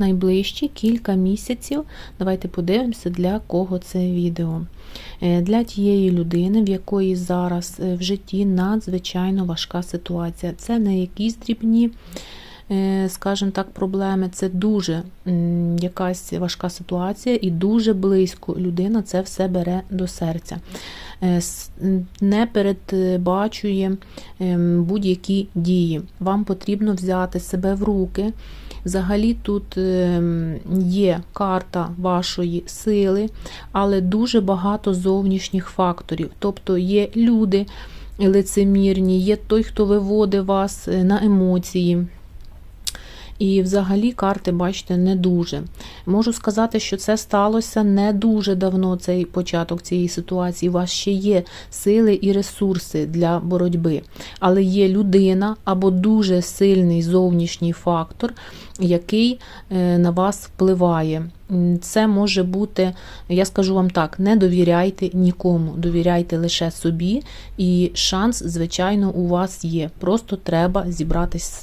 найближчі кілька місяців. Давайте подивимося, для кого це відео. Е, Для тієї людини, в якої зараз е, в житті надзвичайно важка ситуація. Це не якісь дрібні, скажімо так, проблеми, це дуже якась важка ситуація, і дуже близько людина це все бере до серця. Е, Не передбачує ем, будь-які дії. Вам потрібно взяти себе в руки. Взагалі тут ем, є карта вашої сили, але дуже багато зовнішніх факторів. Тобто є люди лицемірні, є той, хто виводить вас е, на емоції. І взагалі карти, бачите, не дуже. Можу сказати, що це сталося не дуже давно, цей початок цієї ситуації. У вас ще є сили і ресурси для боротьби. Але є людина або дуже сильний зовнішній фактор, який е, на вас впливає. Це може бути, я скажу вам так: не довіряйте нікому, довіряйте лише собі, і шанс, звичайно, у вас є. Просто треба зібратись